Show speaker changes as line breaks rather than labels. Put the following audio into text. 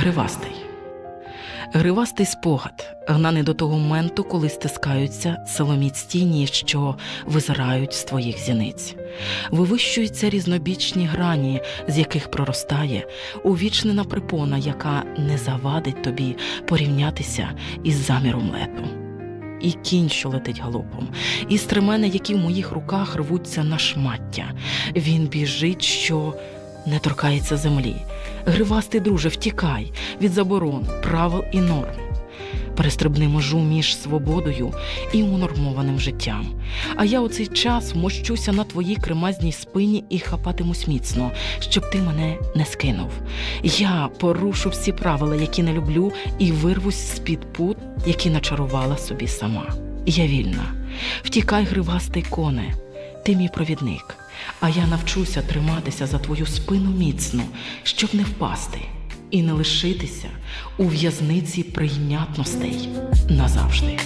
Гривастий. Гривастий спогад, гнаний до того моменту, коли стискаються силоміць тіні, що визирають з твоїх зіниць. Вивищуються різнобічні грані, з яких проростає увічнена припона, яка не завадить тобі порівнятися із заміром лету. І кінь, що летить галопом, і стремени, які в моїх руках рвуться на шмаття. Він біжить, що не торкається землі. Гривастий друже, втікай від заборон, правил і норм. Перестрибни межу між свободою і унормованим життям. А я у цей час вмощуся на твоїй кремазній спині і хапатимусь міцно, щоб ти мене не скинув. Я порушу всі правила, які не люблю, і вирвусь з-під пут, які начарувала собі сама. Я вільна. Втікай, гривастий коне, ти мій провідник, а я навчуся триматися за твою спину міцно, щоб не впасти і не лишитися у в'язниці прийнятностей назавжди.